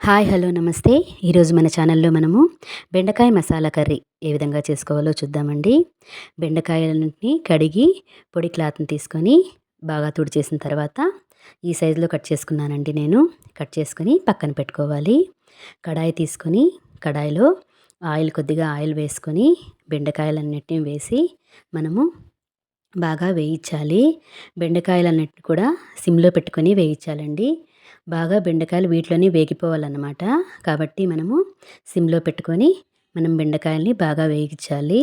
Hi hello నమస్తే. ఈరోజు మన ఛానల్లో మనము బెండకాయ మసాలా కర్రీ ఏ విధంగా చేసుకోవాలో చూద్దామండి. బెండకాయలన్నింటినీ కడిగి పొడి క్లాత్ని తీసుకొని బాగా తుడిచేసిన తర్వాత ఈ సైజులో కట్ చేసుకున్నానండి నేను. కట్ చేసుకొని పక్కన పెట్టుకోవాలి. కడాయి తీసుకొని కడాయిలో ఆయిల్ కొద్దిగా ఆయిల్ వేసుకొని బెండకాయలన్నిటిని వేసి మనము బాగా వేయించాలి. బెండకాయలన్నిటిని కూడా సిమ్లో పెట్టుకొని వేయించాలండి. బాగా బెండకాయలు వీటిలోనే వేగిపోవాలన్నమాట. కాబట్టి మనము సిమ్లో పెట్టుకొని మనం బెండకాయల్ని బాగా వేగించాలి.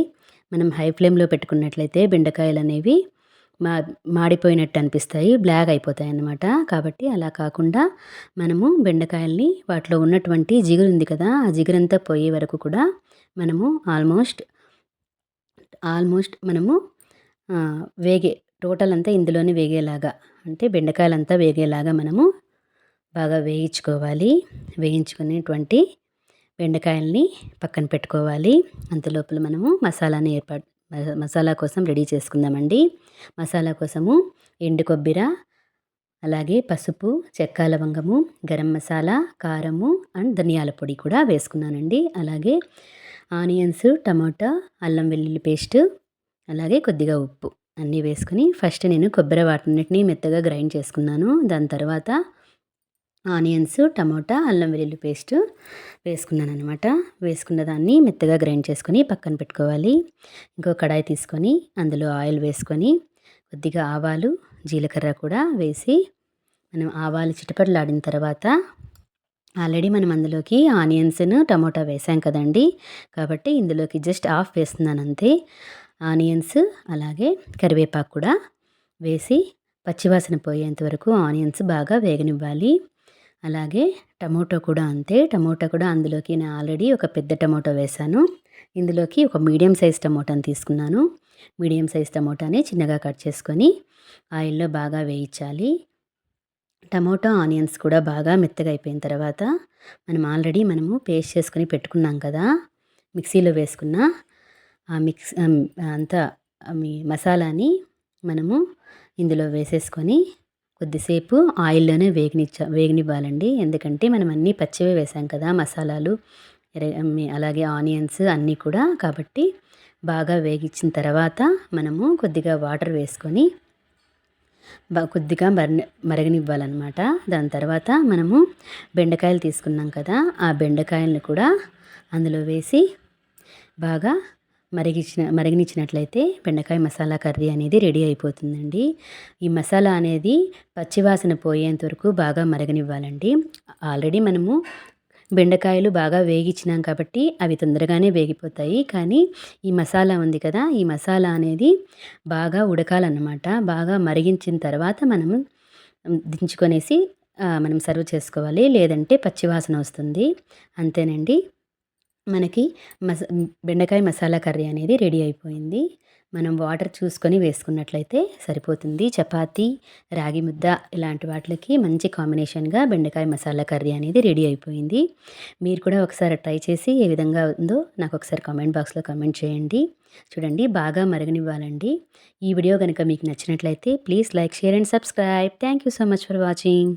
మనం హై ఫ్లేమ్లో పెట్టుకున్నట్లయితే బెండకాయలు అనేవి మా మాడిపోయినట్టు అనిపిస్తాయి బ్లాక్ అయిపోతాయి అన్నమాట కాబట్టి అలా కాకుండా మనము బెండకాయల్ని వాటిలో ఉన్నటువంటి జిగురు ఉంది కదా ఆ జిగురంతా పోయే వరకు కూడా మనము ఆల్మోస్ట్ ఆల్మోస్ట్ మనము వేగే టోటల్ అంతా ఇందులోనే వేగేలాగా అంటే బెండకాయలంతా వేగేలాగా మనము బాగా వేయించుకోవాలి. వేయించుకునేటువంటి బెండకాయల్ని పక్కన పెట్టుకోవాలి. అంతలోపల మనము మసాలాని ఏర్పాటు మసాలా కోసం రెడీ చేసుకుందామండి. మసాలా కోసము ఎండు కొబ్బరి అలాగే పసుపు చెక్క లవంగము గరం మసాలా కారము అండ్ ధనియాల పొడి కూడా వేసుకున్నానండి. అలాగే ఆనియన్స్ టమాటా అల్లం వెల్లుల్లి పేస్ట్ అలాగే కొద్దిగా ఉప్పు అన్నీ వేసుకుని ఫస్ట్ నేను కొబ్బరి వాటన్నిటిని మెత్తగా గ్రైండ్ చేసుకున్నాను. దాని తర్వాత ఆనియన్స్ టమోటా అల్లం వెల్లుల్లి పేస్ట్ వేసుకున్నాను అనమాట వేసుకున్న దాన్ని మెత్తగా గ్రైండ్ చేసుకొని పక్కన పెట్టుకోవాలి. ఇంకో కడాయి తీసుకొని అందులో ఆయిల్ వేసుకొని కొద్దిగా ఆవాలు జీలకర్ర కూడా వేసి మనం ఆవాలు చిటపటలాడిన తర్వాత ఆల్రెడీ మనం అందులోకి ఆనియన్స్ను టమోటా వేసాం కదండి. కాబట్టి ఇందులోకి జస్ట్ ఆఫ్ వేస్తున్నాను అంతే ఆనియన్స్ అలాగే కరివేపాకు కూడా వేసి పచ్చివాసన పోయేంత వరకు ఆనియన్స్ బాగా వేగనివ్వాలి. అలాగే టమోటో కూడా అంతే. టమోటో కూడా అందులోకి నేను ఆల్రెడీ ఒక పెద్ద టమోటో వేశాను ఇందులోకి ఒక మీడియం సైజ్ టమోటాని తీసుకున్నాను. మీడియం సైజ్ టమోటాని చిన్నగా కట్ చేసుకొని ఆయిల్లో బాగా వేయించాలి. టమోటా ఆనియన్స్ కూడా బాగా మెత్తగా అయిపోయిన తర్వాత మనం ఆల్రెడీ మనము పేస్ట్ చేసుకొని పెట్టుకున్నాం కదా మిక్సీలో వేసుకున్న ఆ మిక్స్ అంతా మీ మసాలాని మనము ఇందులో వేసేసుకొని కొద్దిసేపు ఆయిల్లోనే వేగనిచ్చ వేగనివ్వాలండి. ఎందుకంటే మనం అన్నీ పచ్చివే వేసాం కదా మసాలాలు అలాగే ఆనియన్స్ అన్నీ కూడా. కాబట్టి బాగా వేగించిన తర్వాత మనము కొద్దిగా వాటర్ వేసుకొని కొద్దిగా మర మరగనివ్వాలన్నమాట. దాని తర్వాత మనము బెండకాయలు తీసుకున్నాం కదా ఆ బెండకాయలను కూడా అందులో వేసి బాగా మరిగించిన మరిగించినట్లయితే బెండకాయ మసాలా కర్రీ అనేది రెడీ అయిపోతుందండి. ఈ మసాలా అనేది పచ్చివాసన పోయేంత వరకు బాగా మరగనివ్వాలండి. ఆల్రెడీ మనము బెండకాయలు బాగా వేగించినాం కాబట్టి అవి తొందరగానే వేగిపోతాయి. కానీ ఈ మసాలా ఉంది కదా ఈ మసాలా అనేది బాగా ఉడకాలన్నమాట. బాగా మరిగించిన తర్వాత మనము దించుకొనేసి మనం సర్వ్ చేసుకోవాలి. లేదంటే పచ్చివాసన వస్తుంది. అంతేనండి. మనకి మస బెండకాయ మసాలా కర్రీ అనేది రెడీ అయిపోయింది. మనం వాటర్ చూసుకొని వేసుకున్నట్లయితే సరిపోతుంది. చపాతీ రాగి ముద్ద ఇలాంటి వాటికి మంచి కాంబినేషన్గా బెండకాయ మసాలా కర్రీ అనేది రెడీ అయిపోయింది. మీరు కూడా ఒకసారి ట్రై చేసి ఏ విధంగా ఉందో నాకు ఒకసారి కామెంట్ బాక్స్లో కామెంట్ చేయండి. చూడండి బాగా మరగనివ్వాలండి. ఈ వీడియో కనుక మీకు నచ్చినట్లయితే please like share and subscribe. Thank you so much for watching.